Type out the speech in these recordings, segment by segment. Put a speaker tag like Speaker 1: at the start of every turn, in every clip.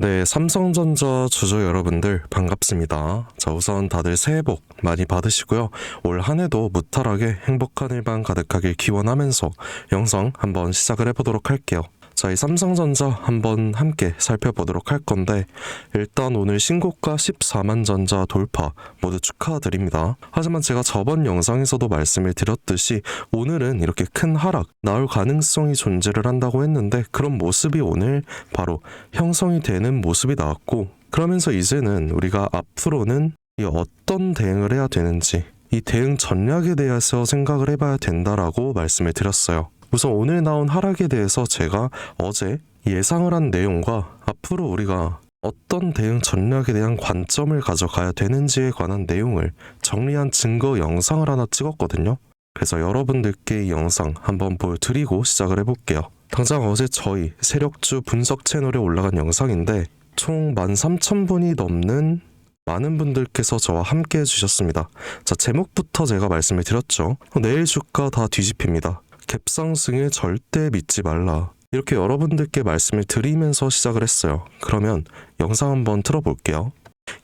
Speaker 1: 네, 삼성전자 주주 여러분들 반갑습니다. 자, 우선 다들 새해 복 많이 받으시고요. 올 한 해도 무탈하게 행복한 일만 가득하길 기원하면서 영상 한번 시작을 해보도록 할게요. 자, 이 삼성전자 한번 함께 살펴보도록 할 건데 일단 오늘 신고가 14만 전자 돌파 모두 축하드립니다. 하지만 제가 저번 영상에서도 말씀을 드렸듯이 오늘은 이렇게 큰 하락 나올 가능성이 존재를 한다고 했는데 그런 모습이 오늘 바로 형성이 되는 모습이 나왔고 그러면서 이제는 우리가 앞으로는 이 어떤 대응을 해야 되는지 이 대응 전략에 대해서 생각을 해봐야 된다라고 말씀을 드렸어요. 우선 오늘 나온 하락에 대해서 제가 어제 예상을 한 내용과 앞으로 우리가 어떤 대응 전략에 대한 관점을 가져가야 되는지에 관한 내용을 정리한 증거 영상을 하나 찍었거든요. 그래서 여러분들께 이 영상 한번 보여드리고 시작을 해볼게요. 당장 어제 저희 세력주 분석 채널에 올라간 영상인데 총 13,000분이 넘는 많은 분들께서 저와 함께 해주셨습니다. 자, 제목부터 제가 말씀을 드렸죠. 내일 주가 다 뒤집힙니다. 갭상승에 절대 믿지 말라. 이렇게 여러분들께 말씀을 드리면서 시작을 했어요. 그러면 영상 한번 틀어볼게요.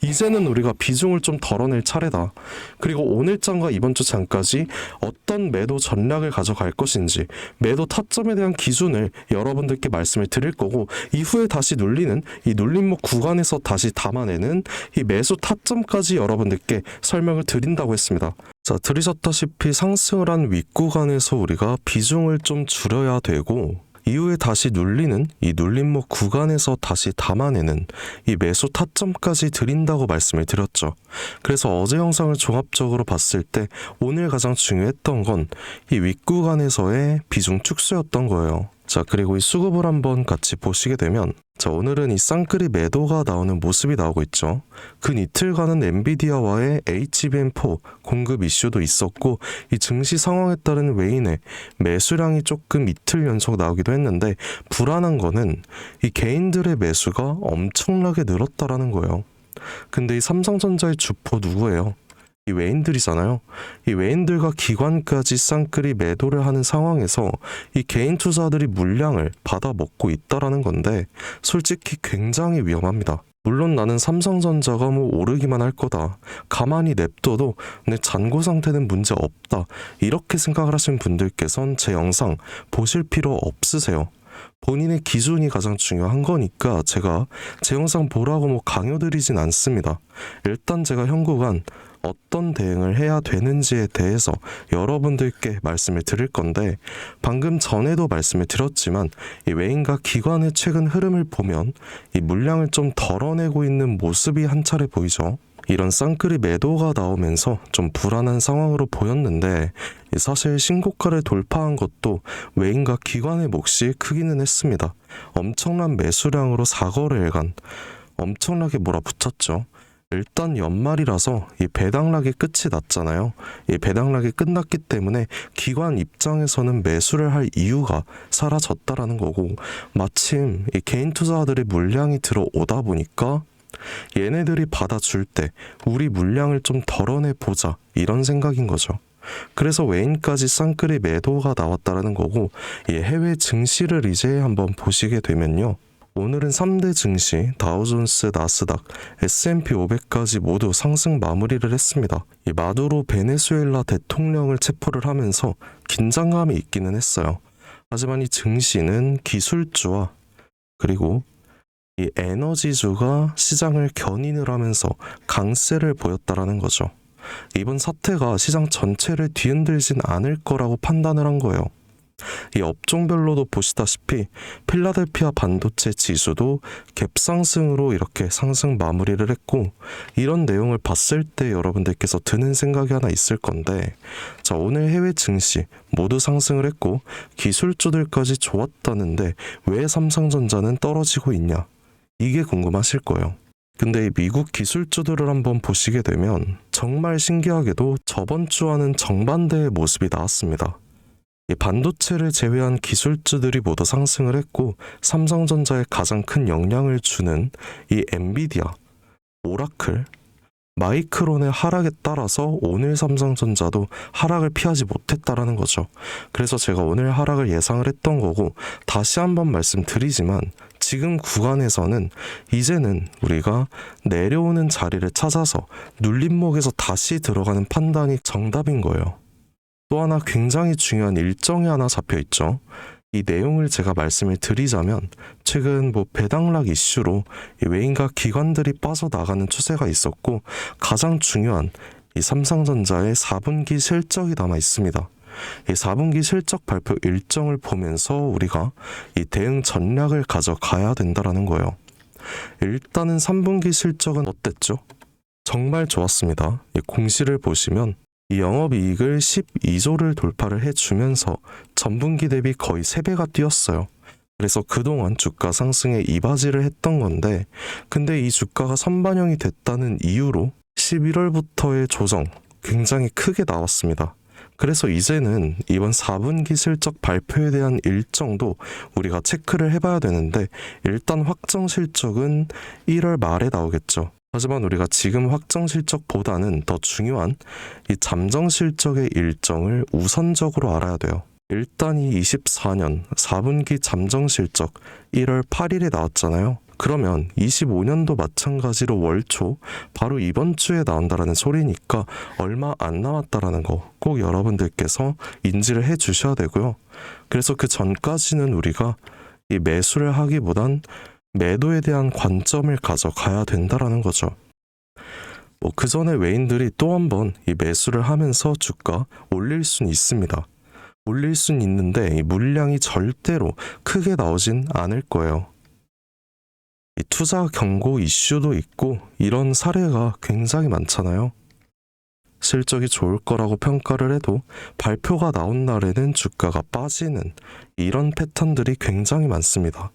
Speaker 1: 이제는 우리가 비중을 좀 덜어낼 차례다. 그리고 오늘 장과 이번 주 장까지 어떤 매도 전략을 가져갈 것인지, 매도 타점에 대한 기준을 여러분들께 말씀을 드릴 거고, 이후에 다시 눌리는 이 눌림목 구간에서 다시 담아내는 이 매수 타점까지 여러분들께 설명을 드린다고 했습니다. 자, 들으셨다시피 상승을 한 윗구간에서 우리가 비중을 좀 줄여야 되고, 이후에 다시 눌리는 이 눌림목 구간에서 다시 담아내는 이 매수 타점까지 드린다고 말씀을 드렸죠. 그래서 어제 영상을 종합적으로 봤을 때 오늘 가장 중요했던 건 이 윗구간에서의 비중 축소였던 거예요. 자, 그리고 이 수급을 한번 같이 보시게 되면 자, 오늘은 이 쌍끌이 매도가 나오는 모습이 나오고 있죠. 근 이틀간은 엔비디아와의 HBM4 공급 이슈도 있었고 이 증시 상황에 따른 외인의 매수량이 조금 이틀 연속 나오기도 했는데 불안한 거는 이 개인들의 매수가 엄청나게 늘었다라는 거예요. 근데 이 삼성전자의 주포 누구예요? 이 외인들이잖아요. 이 외인들과 기관까지 쌍끌이 매도를 하는 상황에서 이 개인 투자들이 물량을 받아 먹고 있다라는 건데 솔직히 굉장히 위험합니다. 물론 나는 삼성전자가 뭐 오르기만 할 거다. 가만히 냅둬도 내 잔고 상태는 문제 없다. 이렇게 생각을 하시는 분들께선 제 영상 보실 필요 없으세요. 본인의 기준이 가장 중요한 거니까 제가 제 영상 보라고 뭐 강요드리진 않습니다. 일단 제가 현구간 어떤 대응을 해야 되는지에 대해서 여러분들께 말씀을 드릴 건데 방금 전에도 말씀을 드렸지만 이 외인과 기관의 최근 흐름을 보면 이 물량을 좀 덜어내고 있는 모습이 한 차례 보이죠. 이런 쌍끌이 매도가 나오면서 좀 불안한 상황으로 보였는데 이 사실 신고가를 돌파한 것도 외인과 기관의 몫이 크기는 했습니다. 엄청난 매수량으로 사거래일간 엄청나게 몰아붙였죠. 일단 연말이라서 이 배당락이 끝이 났잖아요. 이 배당락이 끝났기 때문에 기관 입장에서는 매수를 할 이유가 사라졌다라는 거고 마침 이 개인 투자자들의 물량이 들어오다 보니까 얘네들이 받아줄 때 우리 물량을 좀 덜어내 보자 이런 생각인 거죠. 그래서 외인까지 쌍끌이 매도가 나왔다라는 거고 이 해외 증시를 이제 한번 보시게 되면요. 오늘은 3대 증시 다우존스, 나스닥, S&P 500까지 모두 상승 마무리를 했습니다. 이 마두로 베네수엘라 대통령을 체포를 하면서 긴장감이 있기는 했어요. 하지만 이 증시는 기술주와 그리고 이 에너지주가 시장을 견인을 하면서 강세를 보였다라는 거죠. 이번 사태가 시장 전체를 뒤흔들진 않을 거라고 판단을 한 거예요. 이 업종별로도 보시다시피 필라델피아 반도체 지수도 갭상승으로 이렇게 상승 마무리를 했고 이런 내용을 봤을 때 여러분들께서 드는 생각이 하나 있을 건데 자 오늘 해외 증시 모두 상승을 했고 기술주들까지 좋았다는데 왜 삼성전자는 떨어지고 있냐 이게 궁금하실 거예요. 근데 이 미국 기술주들을 한번 보시게 되면 정말 신기하게도 저번 주와는 정반대의 모습이 나왔습니다. 이 반도체를 제외한 기술주들이 모두 상승을 했고 삼성전자에 가장 큰 영향을 주는 이 엔비디아, 오라클, 마이크론의 하락에 따라서 오늘 삼성전자도 하락을 피하지 못했다라는 거죠. 그래서 제가 오늘 하락을 예상을 했던 거고 다시 한번 말씀드리지만 지금 구간에서는 이제는 우리가 내려오는 자리를 찾아서 눌림목에서 다시 들어가는 판단이 정답인 거예요. 또 하나 굉장히 중요한 일정이 하나 잡혀 있죠. 이 내용을 제가 말씀을 드리자면 최근 뭐 배당락 이슈로 이 외인과 기관들이 빠져나가는 추세가 있었고 가장 중요한 이 삼성전자의 4분기 실적이 남아 있습니다. 이 4분기 실적 발표 일정을 보면서 우리가 이 대응 전략을 가져가야 된다라는 거예요. 일단은 3분기 실적은 어땠죠? 정말 좋았습니다. 이 공시를 보시면 이 영업이익을 12조를 돌파를 해주면서 전분기 대비 거의 3배가 뛰었어요. 그래서 그동안 주가 상승에 이바지를 했던 건데, 근데 이 주가가 선반영이 됐다는 이유로 11월부터의 조정 굉장히 크게 나왔습니다. 그래서 이제는 이번 4분기 실적 발표에 대한 일정도 우리가 체크를 해봐야 되는데, 일단 확정 실적은 1월 말에 나오겠죠. 하지만 우리가 지금 확정 실적보다는 더 중요한 이 잠정 실적의 일정을 우선적으로 알아야 돼요. 일단 이 24년 4분기 잠정 실적 1월 8일에 나왔잖아요. 그러면 25년도 마찬가지로 월초 바로 이번 주에 나온다라는 소리니까 얼마 안 남았다라는 거 꼭 여러분들께서 인지를 해 주셔야 되고요. 그래서 그 전까지는 우리가 이 매수를 하기보단 매도에 대한 관점을 가져가야 된다라는 거죠. 뭐 그 전에 외인들이 또 한 번 이 매수를 하면서 주가 올릴 수는 있습니다. 올릴 수는 있는데 이 물량이 절대로 크게 나오진 않을 거예요. 이 투자 경고 이슈도 있고 이런 사례가 굉장히 많잖아요. 실적이 좋을 거라고 평가를 해도 발표가 나온 날에는 주가가 빠지는 이런 패턴들이 굉장히 많습니다.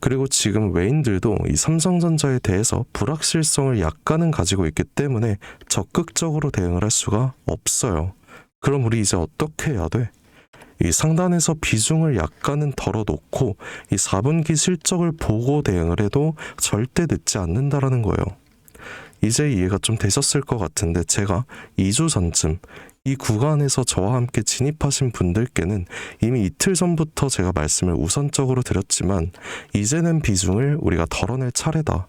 Speaker 1: 그리고 지금 외인들도 이 삼성전자에 대해서 불확실성을 약간은 가지고 있기 때문에 적극적으로 대응을 할 수가 없어요. 그럼 우리 이제 어떻게 해야 돼? 이 상단에서 비중을 약간은 덜어놓고 이 4분기 실적을 보고 대응을 해도 절대 늦지 않는다라는 거예요. 이제 이해가 좀 되셨을 것 같은데 제가 2주 전쯤 이 구간에서 저와 함께 진입하신 분들께는 이미 이틀 전부터 제가 말씀을 우선적으로 드렸지만 이제는 비중을 우리가 덜어낼 차례다.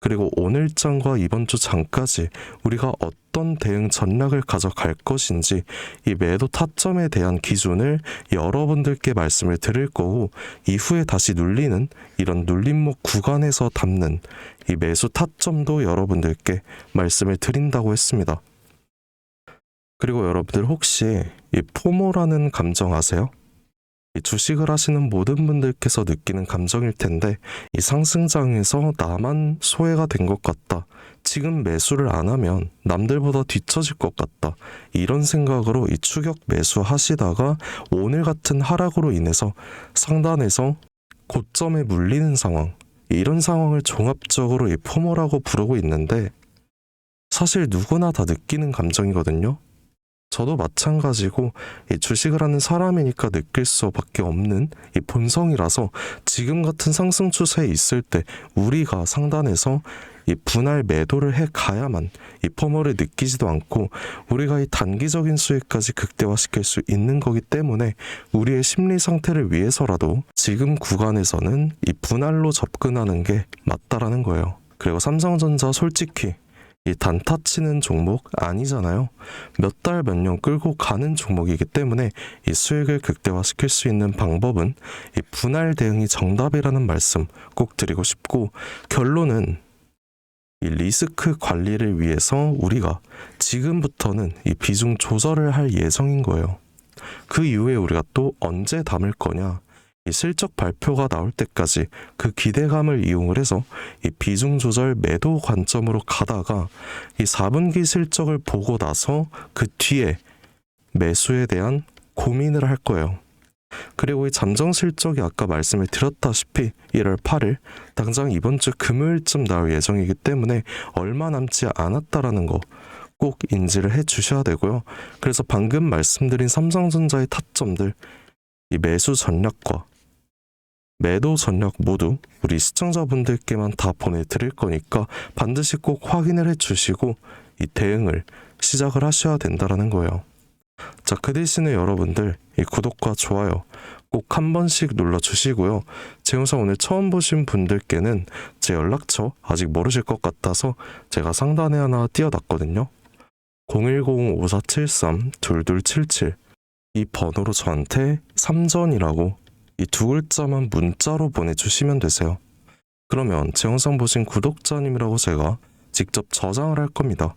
Speaker 1: 그리고 오늘 장과 이번 주 장까지 우리가 어떤 대응 전략을 가져갈 것인지 이 매도 타점에 대한 기준을 여러분들께 말씀을 드릴 거고 이후에 다시 눌리는 이런 눌림목 구간에서 담는 이 매수 타점도 여러분들께 말씀을 드린다고 했습니다. 그리고 여러분들 혹시 이 포모라는 감정 아세요? 이 주식을 하시는 모든 분들께서 느끼는 감정일 텐데 이 상승장에서 나만 소외가 된 것 같다. 지금 매수를 안 하면 남들보다 뒤처질 것 같다. 이런 생각으로 이 추격 매수 하시다가 오늘 같은 하락으로 인해서 상단에서 고점에 물리는 상황. 이런 상황을 종합적으로 이 포모라고 부르고 있는데 사실 누구나 다 느끼는 감정이거든요. 저도 마찬가지고 이 주식을 하는 사람이니까 느낄 수밖에 없는 이 본성이라서 지금 같은 상승 추세에 있을 때 우리가 상단에서 이 분할 매도를 해 가야만 이 포모를 느끼지도 않고 우리가 이 단기적인 수익까지 극대화시킬 수 있는 거기 때문에 우리의 심리 상태를 위해서라도 지금 구간에서는 이 분할로 접근하는 게 맞다라는 거예요. 그리고 삼성전자 솔직히 이 단타 치는 종목 아니잖아요. 몇 달 몇 년 끌고 가는 종목이기 때문에 이 수익을 극대화시킬 수 있는 방법은 이 분할 대응이 정답이라는 말씀 꼭 드리고 싶고 결론은 이 리스크 관리를 위해서 우리가 지금부터는 이 비중 조절을 할 예정인 거예요. 그 이후에 우리가 또 언제 담을 거냐? 이 실적 발표가 나올 때까지 그 기대감을 이용을 해서 이 비중 조절 매도 관점으로 가다가 이 4분기 실적을 보고 나서 그 뒤에 매수에 대한 고민을 할 거예요. 그리고 이 잠정 실적이 아까 말씀을 드렸다시피 1월 8일 당장 이번 주 금요일쯤 나올 예정이기 때문에 얼마 남지 않았다라는 거 꼭 인지를 해 주셔야 되고요. 그래서 방금 말씀드린 삼성전자의 타점들 이 매수 전략과 매도 전략 모두 우리 시청자분들께만 다 보내드릴 거니까 반드시 꼭 확인을 해 주시고 이 대응을 시작을 하셔야 된다라는 거예요. 자, 그 대신에 여러분들 이 구독과 좋아요 꼭 한 번씩 눌러주시고요. 제 영상 오늘 처음 보신 분들께는 제 연락처 아직 모르실 것 같아서 제가 상단에 하나 띄워놨거든요. 010-5473-2277 이 번호로 저한테 삼전이라고 이 두 글자만 문자로 보내주시면 되세요. 그러면 제 영상 보신 구독자님이라고 제가 직접 저장을 할 겁니다.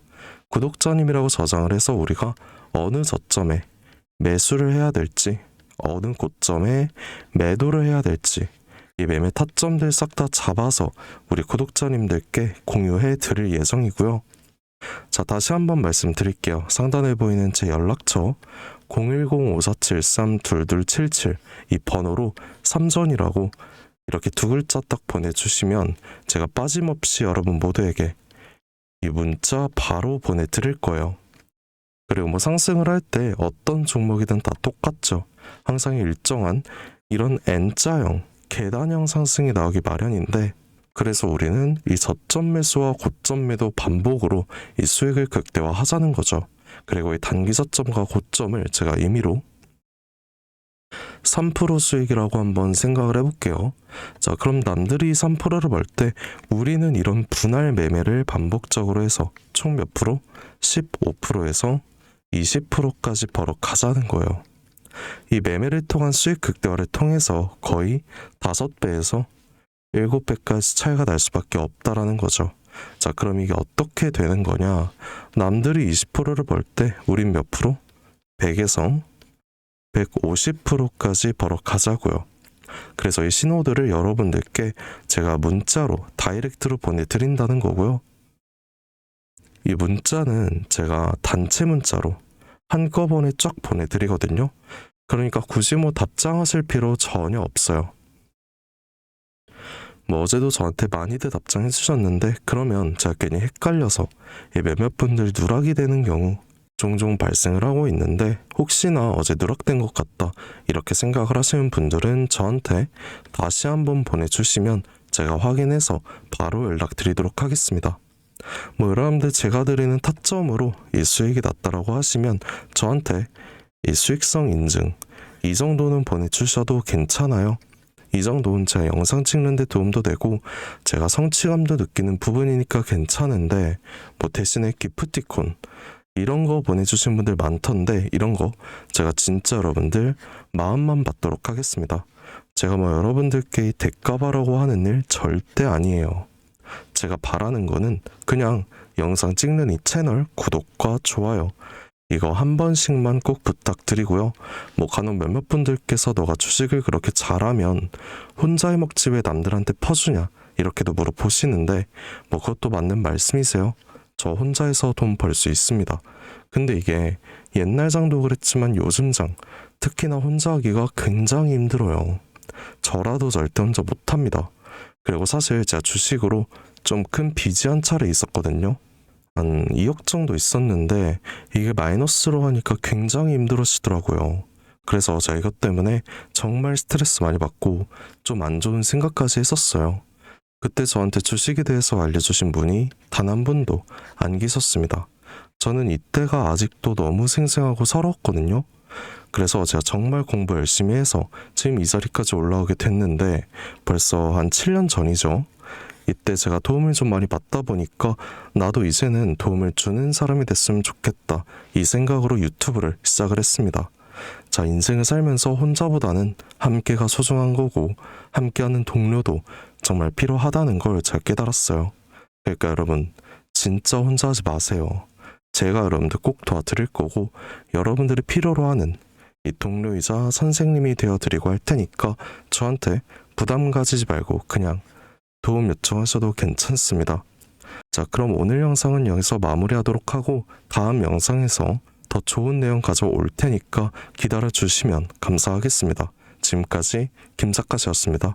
Speaker 1: 구독자님이라고 저장을 해서 우리가 어느 저점에 매수를 해야 될지, 어느 고점에 매도를 해야 될지, 이 매매 타점들 싹 다 잡아서 우리 구독자님들께 공유해 드릴 예정이고요. 자, 다시 한번 말씀드릴게요. 상단에 보이는 제 연락처 010-5473-2277 이 번호로 삼전이라고 이렇게 두 글자 딱 보내주시면 제가 빠짐없이 여러분 모두에게 이 문자 바로 보내드릴 거예요. 그리고 뭐 상승을 할 때 어떤 종목이든 다 똑같죠. 항상 일정한 이런 N자형, 계단형 상승이 나오기 마련인데 그래서 우리는 이 저점 매수와 고점 매도 반복으로 이 수익을 극대화하자는 거죠. 그리고 이 단기 저점과 고점을 제가 임의로 3% 수익이라고 한번 생각을 해볼게요. 자, 그럼 남들이 3%를 벌 때 우리는 이런 분할 매매를 반복적으로 해서 총 몇 프로? 15%에서 20%까지 벌어 가자는 거예요. 이 매매를 통한 수익 극대화를 통해서 거의 5배에서 7배까지 차이가 날 수밖에 없다라는 거죠. 자, 그럼 이게 어떻게 되는 거냐? 남들이 20%를 벌 때 우린 몇 프로? 100에서 150%까지 벌어 가자고요. 그래서 이 신호들을 여러분들께 제가 문자로 다이렉트로 보내드린다는 거고요. 이 문자는 제가 단체 문자로 한꺼번에 쫙 보내드리거든요. 그러니까 굳이 뭐 답장하실 필요 전혀 없어요. 뭐 어제도 저한테 많이들 답장해 주셨는데 그러면 제가 괜히 헷갈려서 이 몇몇 분들 누락이 되는 경우 종종 발생을 하고 있는데 혹시나 어제 누락된 것 같다 이렇게 생각을 하시는 분들은 저한테 다시 한번 보내주시면 제가 확인해서 바로 연락드리도록 하겠습니다. 뭐 여러분들 제가 드리는 타점으로 이 수익이 났다라고 하시면 저한테 이 수익성 인증 이 정도는 보내주셔도 괜찮아요. 이 정도는 제가 영상 찍는 데 도움도 되고 제가 성취감도 느끼는 부분이니까 괜찮은데 뭐 대신에 기프티콘 이런 거 보내주신 분들 많던데 이런 거 제가 진짜 여러분들 마음만 받도록 하겠습니다. 제가 뭐 여러분들께 이 대가바라고 하는 일 절대 아니에요. 제가 바라는 거는 그냥 영상 찍는 이 채널 구독과 좋아요 이거 한 번씩만 꼭 부탁드리고요. 뭐 간혹 몇몇 분들께서 너가 주식을 그렇게 잘하면 혼자 해먹지 왜 남들한테 퍼주냐 이렇게도 물어보시는데 뭐 그것도 맞는 말씀이세요. 저 혼자 해서 돈 벌 수 있습니다. 근데 이게 옛날 장도 그랬지만 요즘 장 특히나 혼자 하기가 굉장히 힘들어요. 저라도 절대 혼자 못합니다. 그리고 사실 제가 주식으로 좀 큰 빚이 한 차례 있었거든요. 한 2억 정도 있었는데 이게 마이너스로 하니까 굉장히 힘들어지더라고요. 그래서 제가 이것 때문에 정말 스트레스 많이 받고 좀 안 좋은 생각까지 했었어요. 그때 저한테 주식에 대해서 알려주신 분이 단 한 분도 안 계셨습니다. 저는 이때가 아직도 너무 생생하고 서러웠거든요. 그래서 제가 정말 공부 열심히 해서 지금 이 자리까지 올라오게 됐는데 벌써 한 7년 전이죠. 이때 제가 도움을 좀 많이 받다 보니까 나도 이제는 도움을 주는 사람이 됐으면 좋겠다. 이 생각으로 유튜브를 시작을 했습니다. 자, 인생을 살면서 혼자보다는 함께가 소중한 거고, 함께하는 동료도 정말 필요하다는 걸 잘 깨달았어요. 그러니까 여러분, 진짜 혼자 하지 마세요. 제가 여러분들 꼭 도와드릴 거고, 여러분들이 필요로 하는 이 동료이자 선생님이 되어드리고 할 테니까 저한테 부담 가지지 말고 그냥 도움 요청하셔도 괜찮습니다. 자, 그럼 오늘 영상은 여기서 마무리하도록 하고 다음 영상에서 더 좋은 내용 가져올 테니까 기다려 주시면 감사하겠습니다. 지금까지 김작가씨였습니다.